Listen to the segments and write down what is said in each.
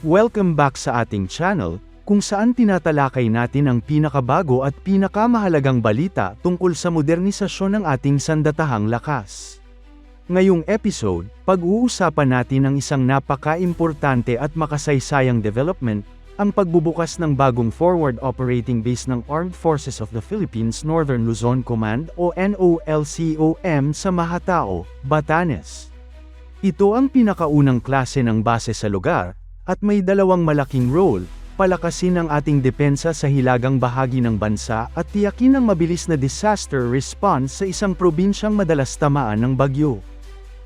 Welcome back sa ating channel, kung saan tinatalakay natin ang pinakabago at pinakamahalagang balita tungkol sa modernisasyon ng ating sandatahang lakas. Ngayong episode, pag-uusapan natin ang isang napaka-importante at makasaysayang development, ang pagbubukas ng bagong forward operating base ng Armed Forces of the Philippines Northern Luzon Command o NOLCOM sa Mahatao, Batanes. Ito ang pinakaunang klase ng base sa lugar, at may dalawang malaking role, palakasin ang ating depensa sa hilagang bahagi ng bansa at tiyakin ang mabilis na disaster response sa isang probinsyang madalas tamaan ng bagyo.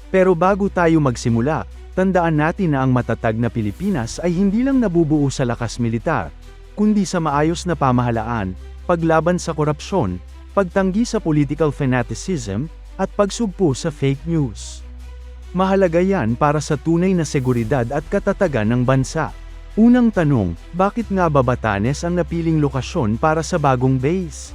Pero bago tayo magsimula, tandaan natin na ang matatag na Pilipinas ay hindi lang nabubuo sa lakas militar, kundi sa maayos na pamahalaan, paglaban sa korupsyon, pagtanggi sa political fanaticism, at pagsugpo sa fake news. Mahalaga yan para sa tunay na seguridad at katatagan ng bansa. Unang tanong, bakit nga ba Batanes ang napiling lokasyon para sa bagong base?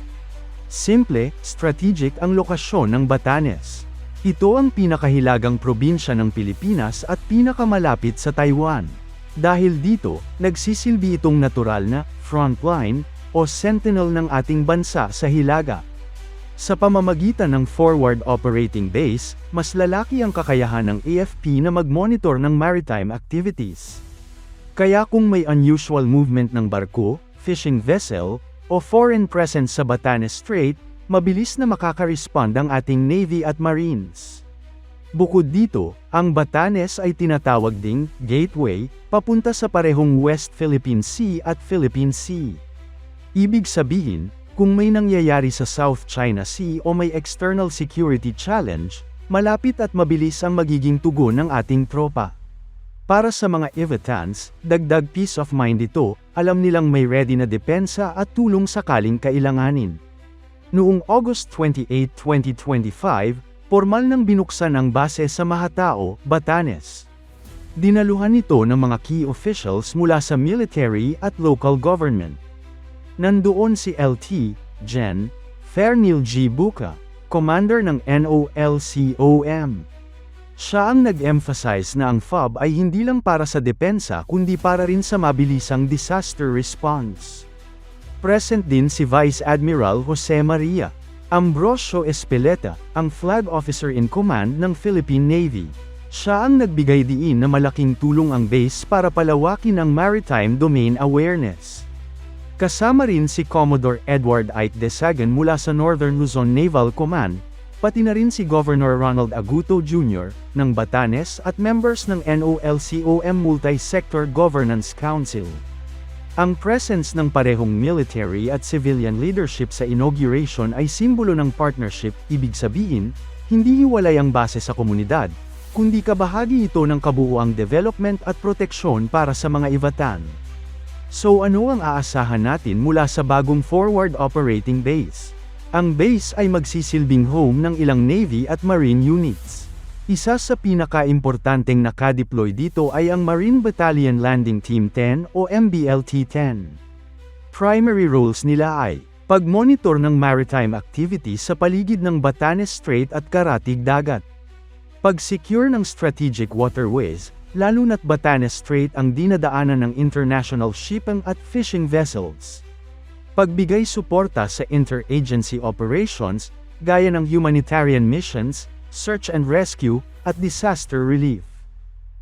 Simple, strategic ang lokasyon ng Batanes. Ito ang pinakahilagang probinsya ng Pilipinas at pinakamalapit sa Taiwan. Dahil dito, nagsisilbi itong natural na frontline o sentinel ng ating bansa sa hilaga. Sa pamamagitan ng Forward Operating Base, mas lalaki ang kakayahan ng AFP na mag-monitor ng maritime activities. Kaya kung may unusual movement ng barko, fishing vessel, o foreign presence sa Batanes Strait, mabilis na makaka-respond ang ating Navy at Marines. Bukod dito, ang Batanes ay tinatawag ding gateway papunta sa parehong West Philippine Sea at Philippine Sea. Ibig sabihin, kung may nangyayari sa South China Sea o may external security challenge, malapit at mabilis ang magiging tugon ng ating tropa. Para sa mga Ivitans, dagdag peace of mind ito, alam nilang may ready na depensa at tulong sakaling kailanganin. Noong August 28, 2025, formal nang binuksan ang base sa Mahatao, Batanes. Dinaluhan ito ng mga key officials mula sa military at local government. Nandoon si LT, Gen. Fernil G. Buka, commander ng NOLCOM. Siya ang nag-emphasize na ang FOB ay hindi lang para sa depensa kundi para rin sa mabilisang disaster response. Present din si Vice Admiral Jose Maria Ambrosio Espeleta, ang flag officer in command ng Philippine Navy. Siya ang nagbigay diin na malaking tulong ang base para palawakin ang maritime domain awareness. Kasama rin si Commodore Edward Ite Desagan mula sa Northern Luzon Naval Command, pati na rin si Governor Ronald Aguto Jr. ng Batanes at members ng NOLCOM Multi-Sector Governance Council. Ang presence ng parehong military at civilian leadership sa inauguration ay simbolo ng partnership, ibig sabihin, hindi hiwalay ang base sa komunidad, kundi kabahagi ito ng kabuuang development at proteksyon para sa mga Ivatan. So ano ang aasahan natin mula sa bagong forward operating base? Ang base ay magsisilbing home ng ilang Navy at Marine units. Isa sa pinaka-importanteng nakadeploy dito ay ang Marine Battalion Landing Team 10 o MBLT-10. Primary roles nila ay pag-monitor ng maritime activities sa paligid ng Batanes Strait at Karatig Dagat. Pag-secure ng strategic waterways, lalo na't Batanes Strait ang dinadaanan ng international shipping at fishing vessels. Pagbigay suporta sa interagency operations, gaya ng humanitarian missions, search and rescue, at disaster relief.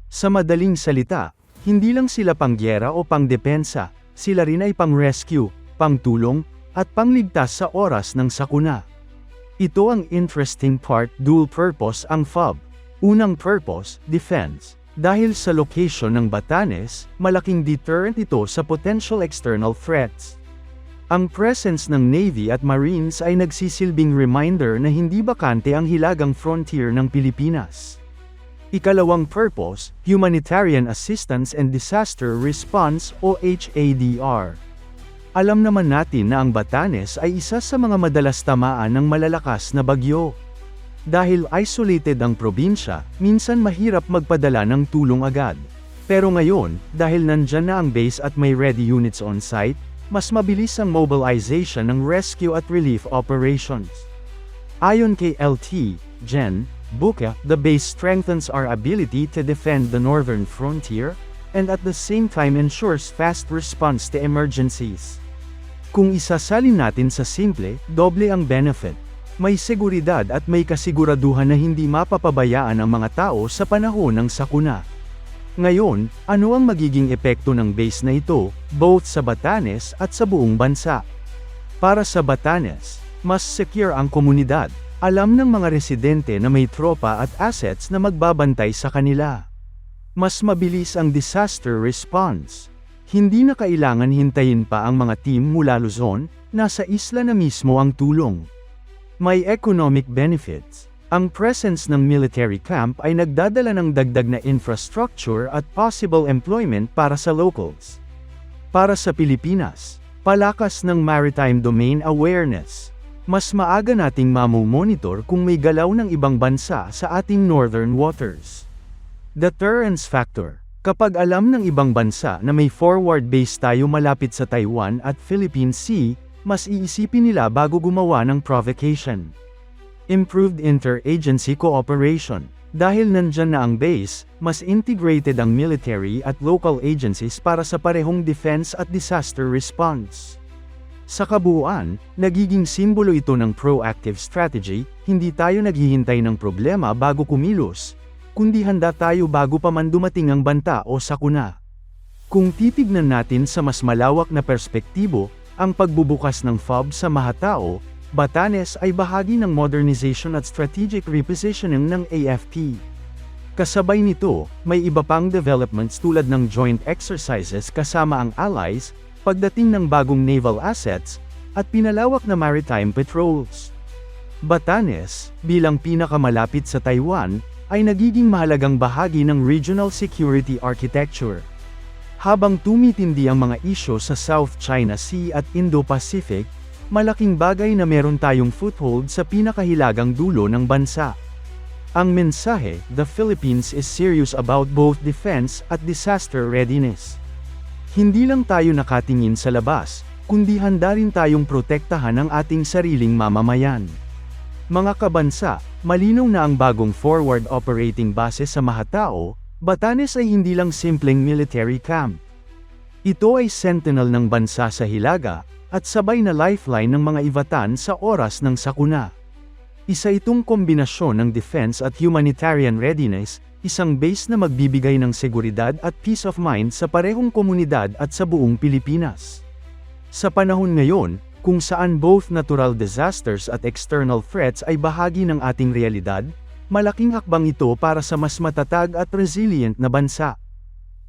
Sa madaling salita, hindi lang sila pangyera o pangdepensa, sila rin ay pang-rescue, pangtulong, at pangligtas sa oras ng sakuna. Ito ang interesting part dual purpose ang FOB. Unang purpose, defense. Dahil sa location ng Batanes, malaking deterrent ito sa potential external threats. Ang presence ng Navy at Marines ay nagsisilbing reminder na hindi bakante ang hilagang frontier ng Pilipinas. Ikalawang purpose, Humanitarian Assistance and Disaster Response o HADR. Alam naman natin na ang Batanes ay isa sa mga madalas tamaan ng malalakas na bagyo. Dahil isolated ang probinsya, minsan mahirap magpadala ng tulong agad. Pero ngayon, dahil nandyan na ang base at may ready units on site, mas mabilis ang mobilization ng rescue at relief operations. Ayon kay LT, Gen. Buka, the base strengthens our ability to defend the northern frontier, and at the same time ensures fast response to emergencies. Kung isasalin natin sa simple, doble ang benefit. May seguridad at may kasiguraduhan na hindi mapapabayaan ang mga tao sa panahon ng sakuna. Ngayon, ano ang magiging epekto ng base na ito, both sa Batanes at sa buong bansa? Para sa Batanes, mas secure ang komunidad. Alam ng mga residente na may tropa at assets na magbabantay sa kanila. Mas mabilis ang disaster response. Hindi na kailangan hintayin pa ang mga team mula Luzon, nasa isla na mismo ang tulong. May economic benefits. Ang presence ng military camp ay nagdadala ng dagdag na infrastructure at possible employment para sa locals. Para sa Pilipinas, palakas ng maritime domain awareness. Mas maaga nating mamomonitor kung may galaw ng ibang bansa sa ating northern waters. Deterrence factor. Kapag alam ng ibang bansa na may forward base tayo malapit sa Taiwan at Philippine Sea, mas iisipin nila bago gumawa ng provocation. Improved interagency cooperation. Dahil nandyan na ang base, mas integrated ang military at local agencies para sa parehong defense at disaster response. Sa kabuuan, nagiging simbolo ito ng proactive strategy, hindi tayo naghihintay ng problema bago kumilos, kundi handa tayo bago pa man dumating ang banta o sakuna. Kung titignan natin sa mas malawak na perspektibo, ang pagbubukas ng FOB sa Mahatao, Batanes ay bahagi ng modernization at strategic repositioning ng AFP. Kasabay nito, may iba pang developments tulad ng joint exercises kasama ang allies, pagdating ng bagong naval assets, at pinalawak na maritime patrols. Batanes, bilang pinakamalapit sa Taiwan, ay nagiging mahalagang bahagi ng regional security architecture. Habang tumitindi ang mga isyo sa South China Sea at Indo-Pacific, malaking bagay na meron tayong foothold sa pinakahilagang dulo ng bansa. Ang mensahe, the Philippines is serious about both defense at disaster readiness. Hindi lang tayo nakatingin sa labas, kundi handa rin tayong protektahan ang ating sariling mamamayan. Mga kabansa, malinaw na ang bagong forward operating base sa Mahatao, Batanes ay hindi lang simpleng military camp. Ito ay sentinel ng bansa sa Hilaga, at sabay na lifeline ng mga Ivatan sa oras ng sakuna. Isa itong kombinasyon ng defense at humanitarian readiness, isang base na magbibigay ng seguridad at peace of mind sa parehong komunidad at sa buong Pilipinas. Sa panahon ngayon, kung saan both natural disasters at external threats ay bahagi ng ating realidad, malaking hakbang ito para sa mas matatag at resilient na bansa.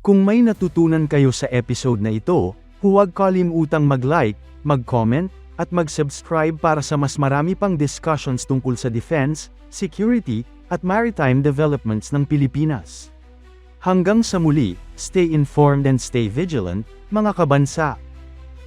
Kung may natutunan kayo sa episode na ito, huwag kalimutang mag-like, mag-comment, at mag-subscribe para sa mas marami pang discussions tungkol sa defense, security, at maritime developments ng Pilipinas. Hanggang sa muli, stay informed and stay vigilant, mga kabansa.